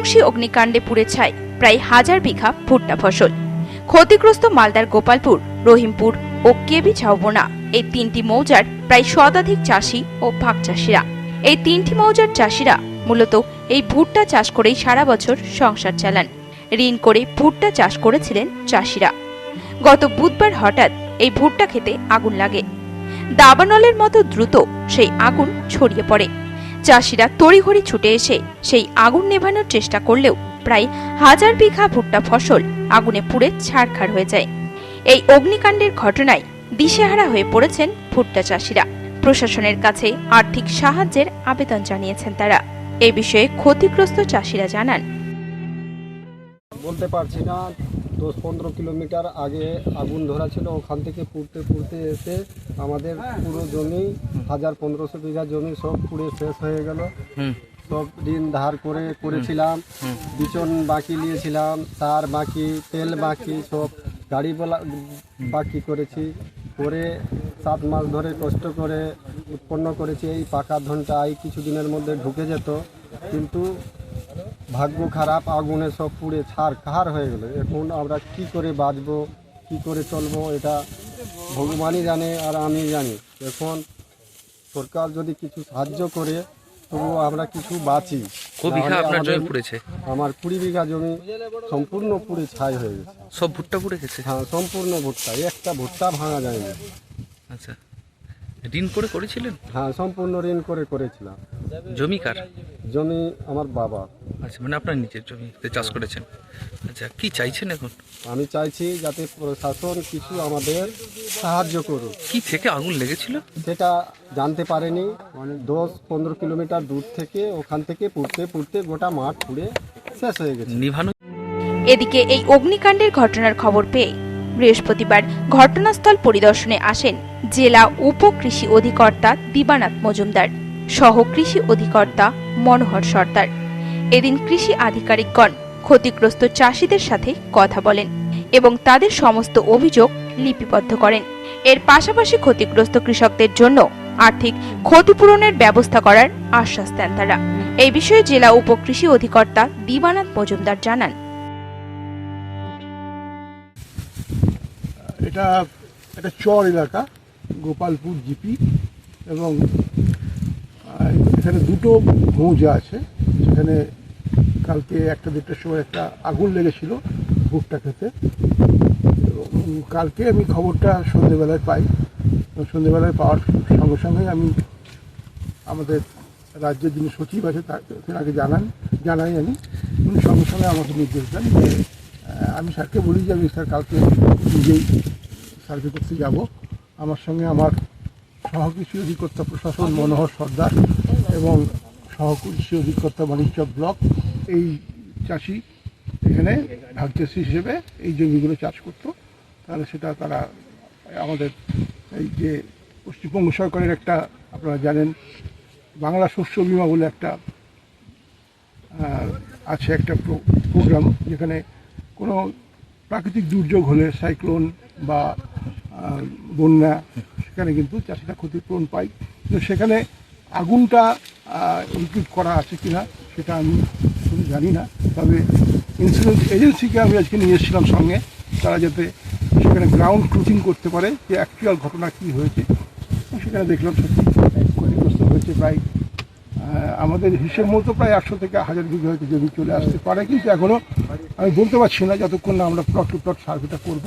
বিধ্বংসী অগ্নিকাণ্ডে পুড়ে ছাই। প্রায় হাজার বিঘা ভুট্টা ফসল। ক্ষতিগ্রস্ত মালদার গোপালপুর, রহিমপুর ও কেবি ঝাউবোনা। এই তিনটি মৌজার প্রায় শতাধিক চাষি ও ভাগ চাষিরা। এই তিনটি মৌজার চাষিরা মূলত এই ভুট্টা চাষ করেই সারা বছর সংসার চালান। ঋণ করে ভুট্টা চাষ করেছিলেন চাষিরা। গত বুধবার হঠাৎ এই ভুট্টা খেতে আগুন লাগে। দাবানলের মতো দ্রুত সেই আগুন ছড়িয়ে পড়ে। চাষিরা তড়িঘড়ি ছুটে এসে সেই আগুন নেভানোর চেষ্টা করলেও প্রায় হাজার বিঘা ভুট্টা ফসল আগুনে পুড়ে ছাড়খাড় হয়ে যায়। এই অগ্নিকাণ্ডের ঘটনায় দিশেহারা হয়ে পড়েছেন ভুট্টা চাষিরা। প্রশাসনের কাছে আর্থিক সাহায্যের আবেদন জানিয়েছেন তারা। এ বিষয়ে ক্ষতিগ্রস্ত চাষিরা জানান। বলতে পারছি না। দশ পনেরো কিলোমিটার আগে আগুন ধরা ছিল। ওখান থেকে পুড়তে পুড়তে এসে আমাদের পুরো জমি হাজার পনেরোশো বিঘা জমি সব পুড়ে শেষ হয়ে গেল। সব ঋণ ধার করে করেছিলাম। বিচন বাকি নিয়েছিলাম সার বাকি তেল বাকি সব গাড়ি বলা বাকি করেছি। করে সাত মাস ধরে কষ্ট করে উৎপন্ন করেছি। এই পাকা ধনটা এই কিছুদিনের মধ্যে ঢুকে যেত। কিন্তু ভাগ্য খারাপ আগুনে সব পুড়ে ছাড় খার হয়ে গেল? এখন আমরা কি করে বাঁচবো কি করে চলবো এটা ভগবানই জানে আর আমি জানি। এখন সরকার যদি কিছু সাহায্য করে তবু আমরা কিছু বাঁচি। আমার কুড়ি বিঘা জমি সম্পূর্ণ পুড়ে ছাই হয়ে গেছে। সব ভুট্টা পুড়ে গেছে? হ্যাঁ সম্পূর্ণ ভুট্টা একটা ভুট্টা ভাঙা যায়নি। আচ্ছা। ঋণ করে করেছিলেন? হ্যাঁ সম্পূর্ণ ঋণ করে করেছিলাম। জমি কার? জমি আমার বাবা। আচ্ছা মানে আপনার নিজের জমিতে চাষ করেছেন। আচ্ছা কি চাইছেন এখন? আমি চাইছি যাতে প্রশাসন কিছু আমাদের সাহায্য করুক। কি থেকে আগুন লেগেছিল? সেটা জানতে পারেনি। মানে দশ পনেরো কিলোমিটার দূর থেকে ওখান থেকে পুড়তে পুড়তে গোটা মাঠ পুড়ে শেষ হয়ে গেছে। নিভানো এদিকে এই অগ্নিকাণ্ডের ঘটনার খবর পেয়ে বৃহস্পতিবার ঘটনাস্থল পরিদর্শনে আসেন জেলা উপকৃষি অধিকর্তা দিবানাথ মজুমদার, সহ কৃষি অধিকর্তা মনোহর সর্দার। এদিন কৃষি আধিকারিকগণ ক্ষতিগ্রস্ত চাষিদের সাথে কথা বলেন এবং তাদের সমস্ত অভিযোগ লিপিবদ্ধ করেন। এর পাশাপাশি ক্ষতিগ্রস্ত কৃষকদের জন্য আর্থিক ক্ষতিপূরণের ব্যবস্থা করার আশ্বাস দেন তারা। এই বিষয়ে জেলা উপকৃষি অধিকর্তা দিবানাথ মজুমদার জানান। এটা একটা চর এলাকা, গোপালপুর জিপি এবং এখানে দুটো মৌজা আছে। সেখানে কালকে একটা দেড়টার সময় একটা আগুন লেগেছিল ভুট্টা খেতে। কালকে আমি খবরটা সন্ধেবেলায় পাই। সন্ধেবেলায় পাওয়ার সঙ্গে সঙ্গে আমি আমাদের রাজ্যের যিনি সচিব আছে তাকে আগে জানান, জানাই আমি। উনি সঙ্গে সঙ্গে আমাকে নির্দেশ দেন যে আমি স্যারকে বলি যে, আমি স্যার কালকে নিজেই সার্ভে করতে যাব। আমার সঙ্গে আমার সহকৃষি অধিকর্তা প্রশাসন মনোহর সর্দার এবং সহকৃষি অধিকর্তা বাণিজ্য ব্লক, এই চাষি এখানে ভাগ চাষি হিসেবে এই জমিগুলো চাষ করতো। তাহলে সেটা তারা আমাদের এই যে পশ্চিমবঙ্গ সরকারের একটা, আপনারা জানেন, বাংলা শস্য বিমা বলে একটা আছে একটা প্রোগ্রাম যেখানে কোনো প্রাকৃতিক দুর্যোগ হলে সাইক্লোন বা বন্যা, সেখানে কিন্তু চাষিরা ক্ষতিপূরণ পায়। কিন্তু সেখানে আগুনটা ইনক্লুড করা আছে কিনা, সেটা আমি শুধু জানি না। তবে ইন্স্যুরেন্স এজেন্সিকে আমি আজকে নিয়ে এসেছিলাম সঙ্গে। তারা যাতে সেখানে গ্রাউন্ড ট্রুথিং করতে পারে, যে অ্যাকচুয়াল ঘটনা কী হয়েছে। সেখানে দেখলাম সত্যি ক্ষতিগ্রস্ত হয়েছে প্রায় আমাদের হিসেব মতো প্রায় একশো থেকে হাজার বিঘা হয়তো জমি চলে আসতে পারে। কিন্তু এখনও আমি বলতে পারছি না যতক্ষণ না আমরা প্লট টু প্লট সার্ভেটা করব।